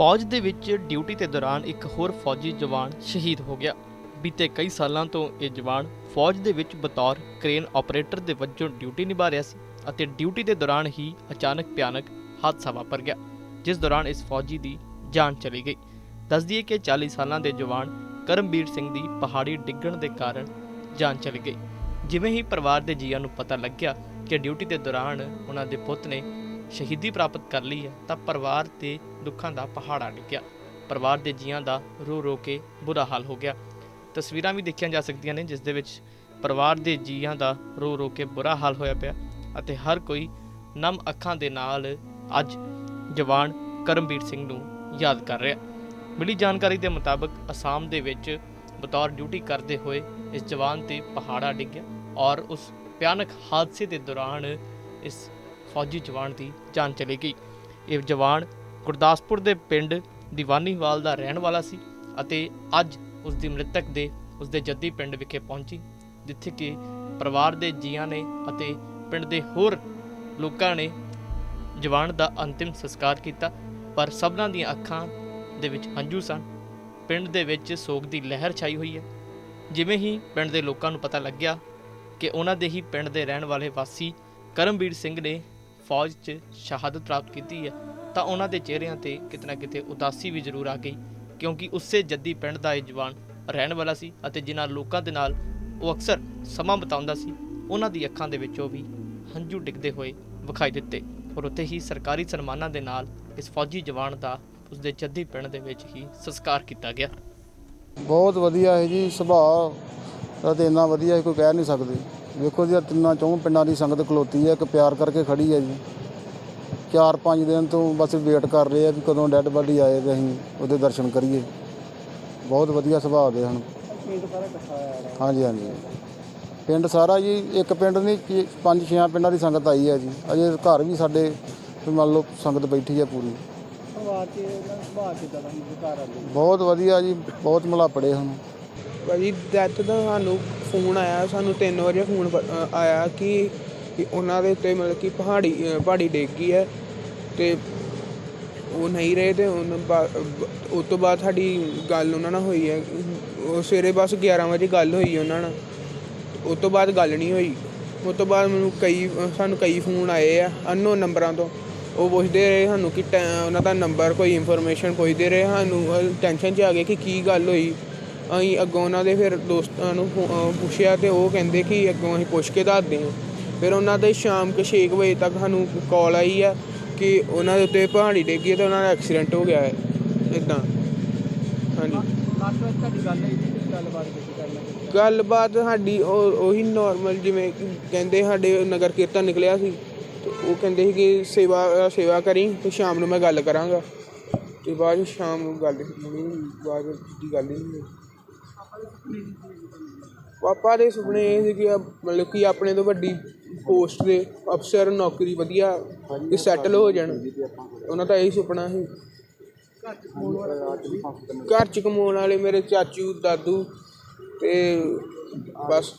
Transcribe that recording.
ਫੌਜ ਦੇ ਵਿੱਚ ਡਿਊਟੀ ਦੇ ਦੌਰਾਨ ਇੱਕ ਹੋਰ ਫੌਜੀ ਜਵਾਨ ਸ਼ਹੀਦ ਹੋ ਗਿਆ। ਬੀਤੇ ਕਈ ਸਾਲਾਂ ਤੋਂ ਇਹ ਜਵਾਨ ਫੌਜ ਦੇ ਵਿੱਚ ਬਤੌਰ ਕ੍ਰੇਨ ਆਪਰੇਟਰ ਦੇ ਵਜੋਂ ਡਿਊਟੀ ਨਿਭਾ ਰਿਹਾ ਸੀ ਅਤੇ ਡਿਊਟੀ ਦੇ ਦੌਰਾਨ ਹੀ ਅਚਾਨਕ ਭਿਆਨਕ ਹਾਦਸਾ ਵਾਪਰ ਗਿਆ, ਜਿਸ ਦੌਰਾਨ ਇਸ ਫੌਜੀ ਦੀ ਜਾਨ ਚਲੀ ਗਈ। ਦੱਸ ਦਈਏ ਕਿ 40 ਸਾਲਾਂ ਦੇ ਜਵਾਨ ਕਰਮਵੀਰ ਸਿੰਘ ਦੀ ਪਹਾੜੀ ਡਿੱਗਣ ਦੇ ਕਾਰਨ ਜਾਨ ਚਲੀ ਗਈ। ਜਿਵੇਂ ਹੀ ਪਰਿਵਾਰ ਦੇ ਜੀਆਂ ਨੂੰ ਪਤਾ ਲੱਗਿਆ ਕਿ ਡਿਊਟੀ ਦੇ ਦੌਰਾਨ ਉਹਨਾਂ ਦੇ ਪੁੱਤ ਨੇ ਸ਼ਹੀਦੀ ਪ੍ਰਾਪਤ ਕਰ ਲਈ ਹੈ, ਤਾਂ ਪਰਿਵਾਰ ਤੇ ਦੁੱਖਾਂ ਦਾ ਪਹਾੜਾ ਡਿੱਗਿਆ। ਪਰਿਵਾਰ ਦੇ ਜੀਆਂ ਦਾ ਰੋ ਰੋ ਕੇ ਬੁਰਾ ਹਾਲ ਹੋ ਗਿਆ। ਤਸਵੀਰਾਂ ਵੀ ਦੇਖੀਆਂ ਜਾ ਸਕਦੀਆਂ ਨੇ, ਜਿਸ ਦੇ ਵਿੱਚ ਪਰਿਵਾਰ ਦੇ ਜੀਆਂ ਦਾ ਰੋ ਰੋ ਕੇ ਬੁਰਾ ਹਾਲ ਹੋਇਆ ਪਿਆ ਅਤੇ ਹਰ ਕੋਈ ਨਮ ਅੱਖਾਂ ਦੇ ਨਾਲ ਅੱਜ ਜਵਾਨ ਕਰਮਵੀਰ ਸਿੰਘ ਨੂੰ ਯਾਦ ਕਰ ਰਿਹਾ। ਮਿਲੀ ਜਾਣਕਾਰੀ ਦੇ ਮੁਤਾਬਕ ਅਸਾਮ ਦੇ ਵਿੱਚ ਬਤੌਰ ਡਿਊਟੀ ਕਰਦੇ ਹੋਏ ਇਸ ਜਵਾਨ ਤੇ ਪਹਾੜਾ ਡਿੱਗਿਆ ਔਰ ਉਸ ਭਿਆਨਕ ਹਾਦਸੇ ਦੇ ਦੌਰਾਨ ਇਸ ਫੌਜੀ ਜਵਾਨ ਦੀ ਜਾਨ ਚਲੀ ਗਈ। ਇਹ ਜਵਾਨ ਗੁਰਦਾਸਪੁਰ ਦੇ ਪਿੰਡ ਦੀਵਾਨੀਵਾਲ ਦਾ ਰਹਿਣ ਵਾਲਾ ਸੀ ਅਤੇ ਅੱਜ ਉਸ ਦੀ ਮ੍ਰਿਤਕ ਦੇ ਉਸ ਦੇ ਜੱਦੀ ਪਿੰਡ ਵਿਖੇ ਪਹੁੰਚੀ, ਜਿੱਥੇ ਕਿ ਪਰਿਵਾਰ ਦੇ ਜੀਆਂ ਨੇ ਅਤੇ ਪਿੰਡ ਦੇ ਹੋਰ ਲੋਕਾਂ ਨੇ ਜਵਾਨ ਦਾ ਅੰਤਿਮ ਸੰਸਕਾਰ ਕੀਤਾ। ਪਰ ਸਭਨਾਂ ਦੀਆਂ ਅੱਖਾਂ ਦੇ ਵਿੱਚ ਹੰਝੂ ਸਨ। ਪਿੰਡ ਦੇ ਵਿੱਚ ਸੋਗ ਦੀ ਲਹਿਰ ਛਾਈ ਹੋਈ ਹੈ। ਜਿਵੇਂ ਹੀ ਪਿੰਡ ਦੇ ਲੋਕਾਂ ਨੂੰ ਪਤਾ ਲੱਗਿਆ ਕਿ ਉਹਨਾਂ ਦੇ ਹੀ ਪਿੰਡ ਦੇ ਰਹਿਣ ਵਾਲੇ ਵਾਸੀ ਕਰਮਵੀਰ ਸਿੰਘ ਨੇ ਫੌਜ 'ਚ ਸ਼ਹਾਦਤ ਪ੍ਰਾਪਤ ਕੀਤੀ ਹੈ, ਤਾਂ ਉਹਨਾਂ ਦੇ ਚਿਹਰਿਆਂ ਤੇ ਕਿਤਨਾ ਕਿਤੇ ਉਦਾਸੀ ਵੀ ਜ਼ਰੂਰ ਆ ਗਈ, ਕਿਉਂਕਿ ਉਸੇ ਜੱਦੀ ਪਿੰਡ ਦਾ ਇਹ ਜਵਾਨ ਰਹਿਣ ਵਾਲਾ ਸੀ ਅਤੇ ਜਿਨ੍ਹਾਂ ਲੋਕਾਂ ਦੇ ਨਾਲ ਉਹ ਅਕਸਰ ਸਮਾਂ ਬਿਤਾਉਂਦਾ ਸੀ, ਉਹਨਾਂ ਦੀ ਅੱਖਾਂ ਦੇ ਵਿੱਚੋਂ ਵੀ ਹੰਝੂ ਡਿੱਗਦੇ ਹੋਏ ਵਿਖਾਈ ਦਿੱਤੇ ਔਰ ਉੱਥੇ ਹੀ ਸਰਕਾਰੀ ਸਨਮਾਨਾਂ ਦੇ ਨਾਲ ਇਸ ਫੌਜੀ ਜਵਾਨ ਦਾ ਉਸਦੇ ਜੱਦੀ ਪਿੰਡ ਦੇ ਵਿੱਚ ਹੀ ਸੰਸਕਾਰ ਕੀਤਾ ਗਿਆ। ਬਹੁਤ ਵਧੀਆ ਹੈ ਜੀ, ਸੁਭਾਅ ਦਾ ਇੰਨਾ ਵਧੀਆ ਕੋਈ ਕਹਿ ਨਹੀਂ ਸਕਦੇ। ਵੇਖੋ ਜੀ ਆਹ ਤਿੰਨਾਂ ਚੌਂ ਪਿੰਡਾਂ ਦੀ ਸੰਗਤ ਖਲੋਤੀ ਹੈ ਇੱਕ ਪਿਆਰ ਕਰਕੇ ਖੜੀ ਹੈ ਜੀ। ਚਾਰ ਪੰਜ ਦਿਨ ਤੋਂ ਬਸ ਵੇਟ ਕਰ ਰਹੇ ਆ ਕਿ ਕਦੋਂ ਡੈੱਡ ਬਾਡੀ ਆਏ ਤੇ ਅਸੀਂ ਉਹਦੇ ਦਰਸ਼ਨ ਕਰੀਏ। ਬਹੁਤ ਵਧੀਆ ਸੁਭਾਅ ਦੇ ਹਨ। ਹਾਂਜੀ ਹਾਂਜੀ। ਪਿੰਡ ਸਾਰਾ ਜੀ ਇੱਕ ਪਿੰਡ ਨਹੀਂ ਕਿ ਪੰਜ ਛੇ ਪਿੰਡਾਂ ਦੀ ਸੰਗਤ ਆਈ ਹੈ ਜੀ। ਅਜੇ ਘਰ ਵੀ ਸਾਡੇ ਵੀ ਮੰਨ ਲਓ ਸੰਗਤ ਬੈਠੀ ਹੈ ਪੂਰੀ। ਬਹੁਤ ਵਧੀਆ ਜੀ ਬਹੁਤ ਮਲਾਪੜੇ ਹਨ। ਭਾਜੀ ਡੈਥ ਦਾ ਸਾਨੂੰ ਫੋਨ ਆਇਆ, ਸਾਨੂੰ ਤਿੰਨ ਵਜੇ ਫੋਨ ਪ- ਆਇਆ ਕਿ ਉਹਨਾਂ ਦੇ ਉੱਤੇ ਮਤਲਬ ਕਿ ਪਹਾੜੀ ਪਹਾੜੀ ਡਿੱਗ ਗਈ ਹੈ ਤੇ ਉਹ ਨਹੀਂ ਰਹੇ ਤੇ ਹੁਣ ਉਸ ਤੋਂ ਬਾਅਦ ਸਾਡੀ ਗੱਲ ਉਹਨਾਂ ਨਾਲ ਹੋਈ ਹੈ। ਉਹ ਸਵੇਰੇ ਬਸ 11 ਵਜੇ ਗੱਲ ਹੋਈ ਉਹਨਾਂ ਨਾਲ। ਉਸ ਤੋਂ ਬਾਅਦ ਗੱਲ ਨਹੀਂ ਹੋਈ। ਉਸ ਤੋਂ ਬਾਅਦ ਮੈਨੂੰ ਕਈ ਸਾਨੂੰ ਕਈ ਫੋਨ ਆਏ ਆ, ਅਨਨੋਨ ਨੰਬਰਾਂ ਤੋਂ। ਉਹ ਪੁੱਛਦੇ ਰਹੇ ਸਾਨੂੰ ਕਿ ਟੈ- ਉਹਨਾਂ ਦਾ ਨੰਬਰ, ਕੋਈ ਇਨਫੋਰਮੇਸ਼ਨ ਪੁੱਛਦੇ ਰਹੇ ਸਾਨੂੰ ਟੈਨਸ਼ਨ 'ਚ ਆ ਗਏ ਕਿ ਕੀ ਗੱਲ ਹੋਈ। ਅਸੀਂ ਅੱਗੋਂ ਉਹਨਾਂ ਦੇ ਫਿਰ ਦੋਸਤਾਂ ਨੂੰ ਪੁੱਛਿਆ ਤੇ ਉਹ ਕਹਿੰਦੇ ਕਿ ਅੱਗੋਂ ਅਸੀਂ ਪੁੱਛ ਕੇ ਦੱਸਦੇ ਹਾਂ। ਫਿਰ ਉਹਨਾਂ ਦੇ ਸ਼ਾਮ ਕੇ 6 ਵਜੇ ਤੱਕ ਸਾਨੂੰ ਕਾਲ ਆਈ ਆ ਕਿ ਉਹਨਾਂ ਦੇ ਉੱਤੇ ਪਹਾੜੀ ਡੇਗੀ ਤੇ ਉਹਨਾਂ ਦਾ ਐਕਸੀਡੈਂਟ ਹੋ ਗਿਆ ਹੈ। ਇਦਾਂ ਹਾਂਜੀ। ਗੱਲਬਾਤ ਸਾਡੀ ਉਹ ਉਹੀ ਨਾਰਮਲ ਜਿਵੇਂ ਕਹਿੰਦੇ ਸਾਡੇ ਨਗਰ ਕੀਰਤਨ ਨਿਕਲਿਆ ਸੀ। ਤੇ ਉਹ ਕਹਿੰਦੇ ਸੀ ਕਿ ਸੇਵਾ ਸੇਵਾ ਕਰੀ ਤੇ ਸ਼ਾਮ ਨੂੰ ਮੈਂ ਗੱਲ ਕਰਾਂਗਾ। ਤੇ ਬਾਅਦ ਸ਼ਾਮ ਨੂੰ ਗੱਲ ਨਹੀਂ ਹੋਈ, ਬਾਅਦ ਦੀ ਗੱਲ ਨਹੀਂ ਹੋਈ। ਪਾਪਾ ਦੇ ਸੁਪਨੇ ਇਹ ਸੀ ਕਿ ਆ- ਮਤਲਬ ਕਿ ਆਪਣੇ ਤੋਂ ਵੱਡੀ ਪੋਸਟ ਦੇ ਅਫਸਰ, ਨੌਕਰੀ ਵਧੀਆ ਕਿ ਸੈਟਲ ਹੋ ਜਾਣ। ਉਹਨਾਂ ਦਾ ਇਹੀ ਸੁਪਨਾ ਸੀ। ਘਰ ਚ ਕਮਾਉਣ ਵਾਲੇ ਮੇਰੇ ਚਾਚੂ, ਦਾਦੂ ਤੇ ਬਸ।